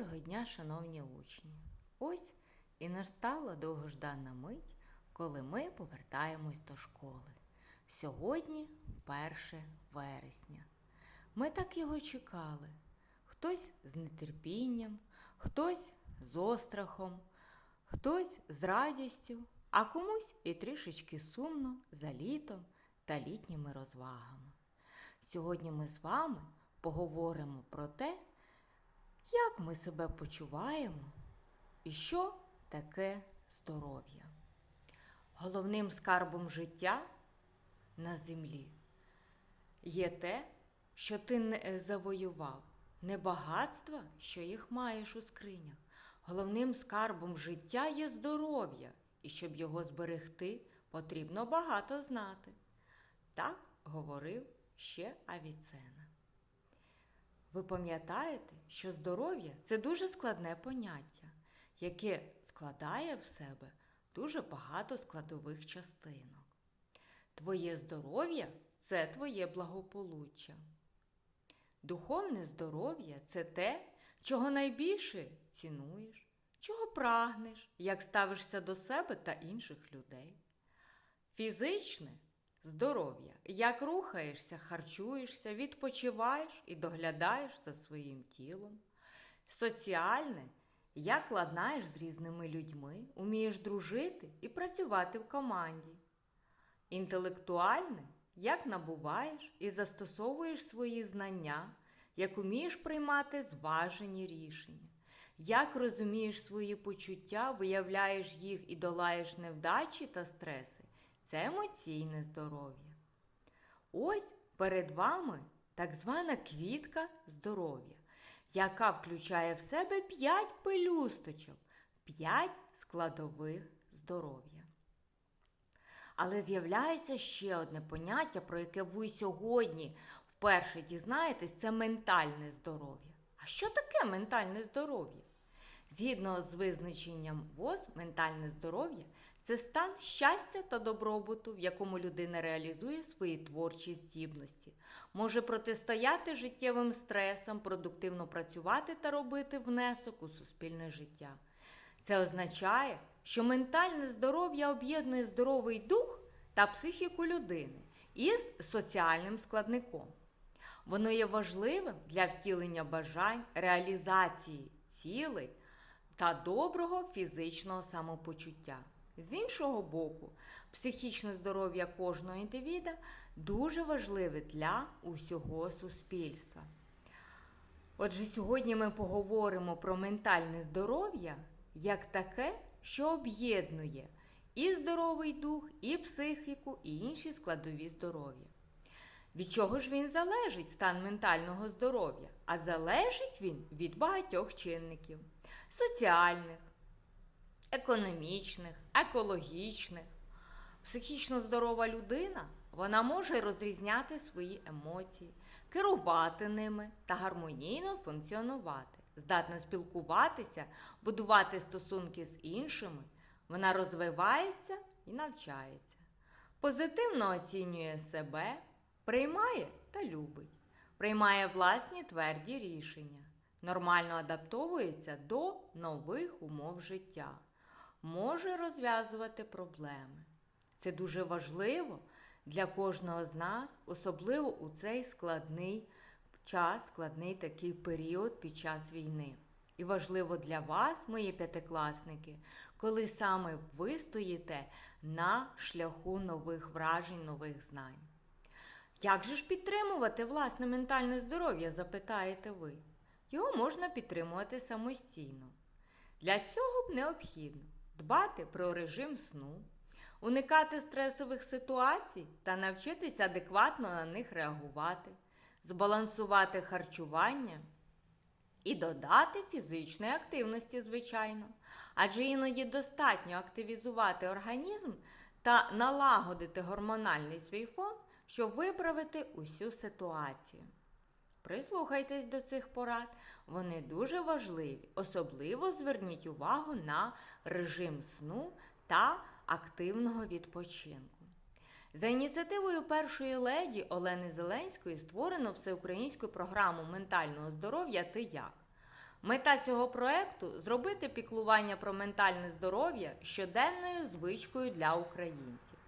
Доброго дня, шановні учні! Ось і настала довгождана мить, коли ми повертаємось до школи. Сьогодні 1 вересня. Ми так його чекали. Хтось з нетерпінням, хтось з острахом, хтось з радістю, а комусь і трішечки сумно за літом та літніми розвагами. Сьогодні ми з вами поговоримо про те, як ми себе почуваємо і що таке здоров'я. Головним скарбом життя на землі є те, що ти не завоював, не багатства, що їх маєш у скринях. Головним скарбом життя є здоров'я, і щоб його зберегти, потрібно багато знати. Так говорив ще Авіцена. Ви пам'ятаєте, що здоров'я це дуже складне поняття, яке складає в себе дуже багато складових частинок. Твоє здоров'я це твоє благополуччя. Духовне здоров'я це те, чого найбільше цінуєш, чого прагнеш, як ставишся до себе та інших людей. Фізичне здоров'я, як рухаєшся, харчуєшся, відпочиваєш і доглядаєш за своїм тілом. Соціальне, як ладнаєш з різними людьми, умієш дружити і працювати в команді. Інтелектуальне, як набуваєш і застосовуєш свої знання, як умієш приймати зважені рішення, як розумієш свої почуття, виявляєш їх і долаєш невдачі та стреси це емоційне здоров'я. Ось перед вами так звана квітка здоров'я, яка включає в себе 5 пелюсточок, 5 складових здоров'я. Але з'являється ще одне поняття, про яке ви сьогодні вперше дізнаєтесь, це ментальне здоров'я. А що таке ментальне здоров'я? Згідно з визначенням ВОЗ, ментальне здоров'я це стан щастя та добробуту, в якому людина реалізує свої творчі здібності, може протистояти життєвим стресам, продуктивно працювати та робити внесок у суспільне життя. Це означає, що ментальне здоров'я об'єднує здоровий дух та психіку людини із соціальним складником. Воно є важливим для втілення бажань, реалізації цілей та доброго фізичного самопочуття. З іншого боку, психічне здоров'я кожного індивіда дуже важливе для усього суспільства. Отже, сьогодні ми поговоримо про ментальне здоров'я як таке, що об'єднує і здоровий дух, і психіку, і інші складові здоров'я. Від чого ж він залежить стан ментального здоров'я? А залежить він від багатьох чинників соціальних, економічних, екологічних. Психічно здорова людина вона може розрізняти свої емоції, керувати ними та гармонійно функціонувати, здатна спілкуватися, будувати стосунки з іншими. Вона розвивається і навчається, позитивно оцінює себе, приймає та любить, приймає власні тверді рішення, нормально адаптовується до нових умов життя може розв'язувати проблеми. Це дуже важливо для кожного з нас, особливо у цей складний час, складний такий період під час війни. І важливо для вас, мої п'ятикласники, коли саме ви стоїте на шляху нових вражень, нових знань. Як же ж підтримувати власне ментальне здоров'я, запитаєте ви? Його можна підтримувати самостійно. Для цього б необхідно дбати про режим сну, уникати стресових ситуацій та навчитися адекватно на них реагувати, збалансувати харчування і додати фізичної активності, звичайно. Адже іноді достатньо активізувати організм та налагодити гормональний свій фон, щоб виправити усю ситуацію. Прислухайтесь до цих порад, вони дуже важливі. Особливо зверніть увагу на режим сну та активного відпочинку. За ініціативою першої леді Олени Зеленської створено всеукраїнську програму ментального здоров'я Ти як. Мета цього проекту зробити піклування про ментальне здоров'я щоденною звичкою для українців.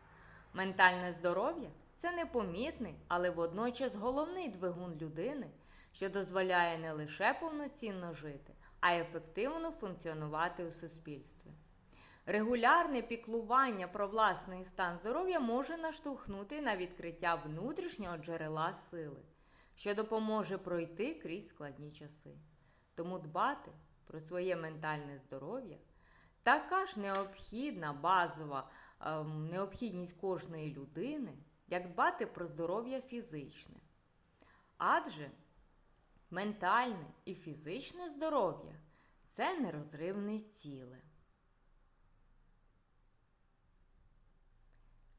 Ментальне здоров'я це непомітний, але водночас головний двигун людини, що дозволяє не лише повноцінно жити, а й ефективно функціонувати у суспільстві. Регулярне піклування про власний стан здоров'я може наштовхнути на відкриття внутрішнього джерела сили, що допоможе пройти крізь складні часи. Тому дбати про своє ментальне здоров'я така ж необхідна базова ем, необхідність кожної людини, як дбати про здоров'я фізичне. Адже ментальне і фізичне здоров'я це нерозривне ціле.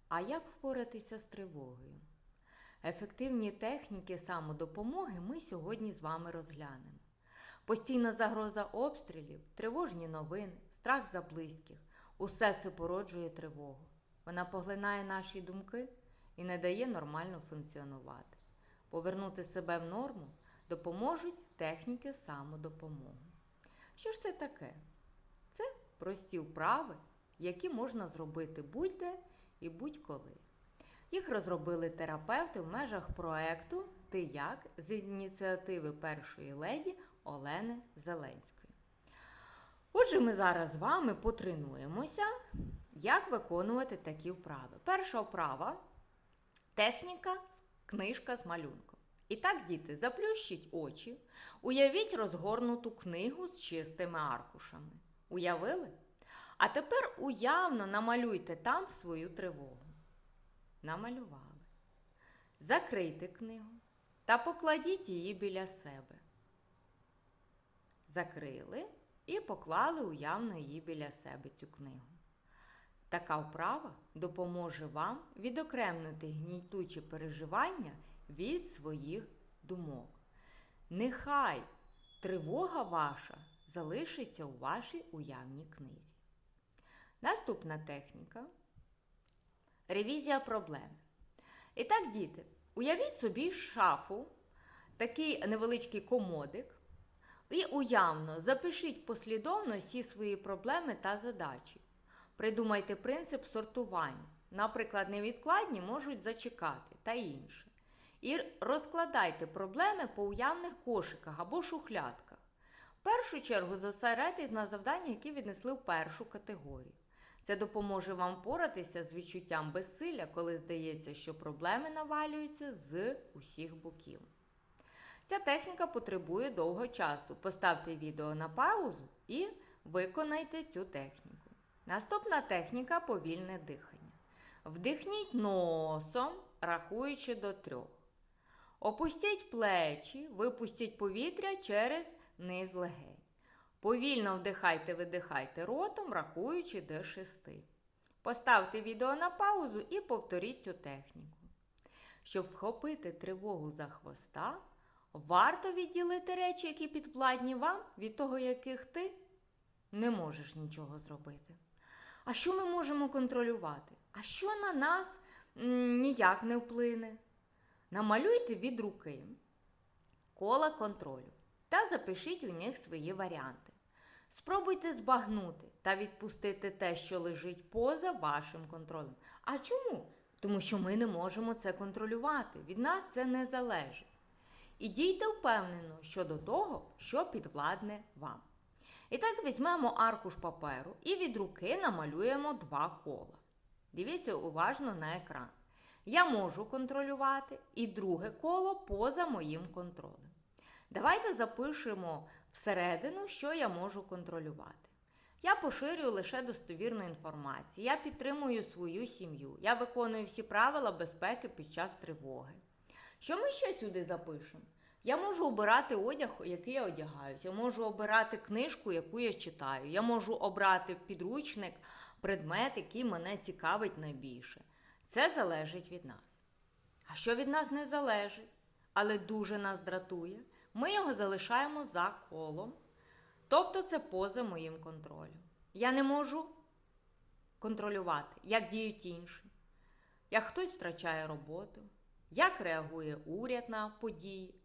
А як впоратися з тривогою? Ефективні техніки самодопомоги ми сьогодні з вами розглянемо. Постійна загроза обстрілів, тривожні новини, страх за близьких усе це породжує тривогу. Вона поглинає наші думки і не дає нормально функціонувати. Повернути себе в норму допоможуть техніки самодопомоги. Що ж це таке? Це прості вправи, які можна зробити будь-де і будь-коли. Їх розробили терапевти в межах проекту Ти як з ініціативи першої леді Олени Зеленської. Отже, ми зараз з вами потренуємося, як виконувати такі вправи. Перша вправа техніка книжка з малюнком. І так, діти, заплющіть очі, уявіть розгорнуту книгу з чистими аркушами. Уявили? А тепер уявно намалюйте там свою тривогу. Намалювали. Закрийте книгу та покладіть її біля себе. Закрили і поклали уявно її біля себе цю книгу. Така вправа допоможе вам відокремити гнітучі переживання від своїх думок. Нехай тривога ваша залишиться у вашій уявній книзі. Наступна техніка ревізія проблеми. І так, діти, уявіть собі шафу, такий невеличкий комодик, і уявно запишіть послідовно всі свої проблеми та задачі. Придумайте принцип сортування. Наприклад, невідкладні можуть зачекати та інше. І розкладайте проблеми по уявних кошиках або шухлядках. В першу чергу зосередьтесь на завданнях, які віднесли в першу категорію. Це допоможе вам впоратися з відчуттям безсилля, коли здається, що проблеми навалюються з усіх боків. Ця техніка потребує довго часу. Поставте відео на паузу і виконайте цю техніку. Наступна техніка повільне дихання. Вдихніть носом, рахуючи до трьох. Опустіть плечі, випустіть повітря через низ легень. Повільно вдихайте, видихайте ротом, рахуючи до шести. Поставте відео на паузу і повторіть цю техніку. Щоб вхопити тривогу за хвоста, варто відділити речі, які підвладні вам, від того, яких ти не можеш нічого зробити. А що ми можемо контролювати? А що на нас ніяк не вплине? Намалюйте від руки кола контролю та запишіть у них свої варіанти. Спробуйте збагнути та відпустити те, що лежить поза вашим контролем. А чому? Тому що ми не можемо це контролювати. Від нас це не залежить. І дійте впевнено щодо того, що підвладне вам. І так візьмемо аркуш паперу і від руки намалюємо два кола. Дивіться уважно на екран. Я можу контролювати і друге коло поза моїм контролем. Давайте запишемо всередину, що я можу контролювати. Я поширюю лише достовірну інформацію, я підтримую свою сім'ю, я виконую всі правила безпеки під час тривоги. Що ми ще сюди запишемо? Я можу обирати одяг, який я одягаюся, я можу обирати книжку, яку я читаю, я можу обрати підручник, предмет, який мене цікавить найбільше. Це залежить від нас. А що від нас не залежить, але дуже нас дратує, ми його залишаємо за колом. Тобто це поза моїм контролем. Я не можу контролювати, як діють інші, як хтось втрачає роботу, як реагує уряд на події,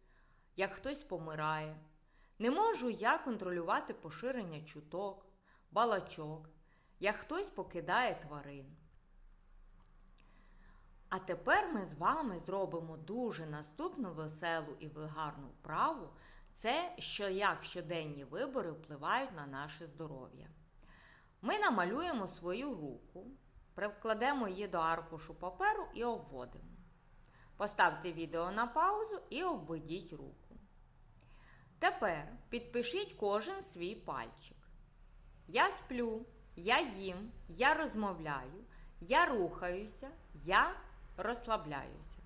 як хтось помирає. Не можу я контролювати поширення чуток, балачок, як хтось покидає тварин. А тепер ми з вами зробимо дуже наступну веселу і гарну вправу. Це що як щоденні вибори впливають на наше здоров'я. Ми намалюємо свою руку, прикладемо її до аркушу паперу і обводимо. Поставте відео на паузу і обведіть руку. Тепер підпишіть кожен свій пальчик. Я сплю, я їм, я розмовляю, я рухаюся, я розслабляюся.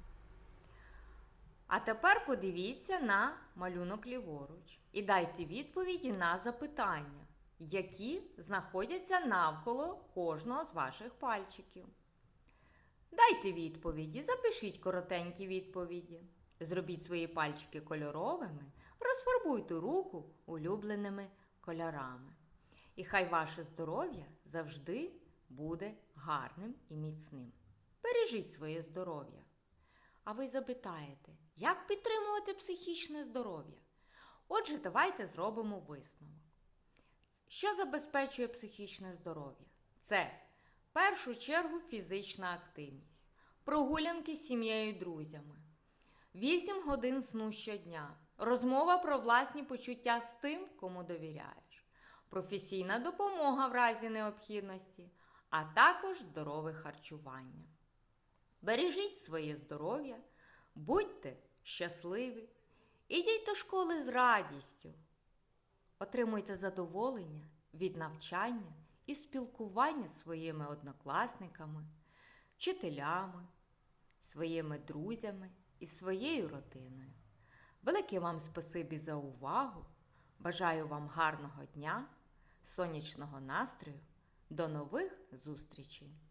А тепер подивіться на малюнок ліворуч і дайте відповіді на запитання, які знаходяться навколо кожного з ваших пальчиків. Дайте відповіді, запишіть коротенькі відповіді. Зробіть свої пальчики кольоровими, розфарбуйте руку улюбленими кольорами. І хай ваше здоров'я завжди буде гарним і міцним. Бережіть своє здоров'я. А ви запитаєте, як підтримувати психічне здоров'я? Отже, давайте зробимо висновок. Що забезпечує психічне здоров'я? Це в першу чергу фізична активність, прогулянки з сім'єю і друзями, 8 годин сну щодня, розмова про власні почуття з тим, кому довіряєш, професійна допомога в разі необхідності, а також здорове харчування. Бережіть своє здоров'я, будьте щасливі, ідіть до школи з радістю. Отримуйте задоволення від навчання і спілкування з своїми однокласниками, вчителями, своїми друзями і своєю родиною. Велике вам спасибі за увагу! Бажаю вам гарного дня, сонячного настрою. До нових зустрічей!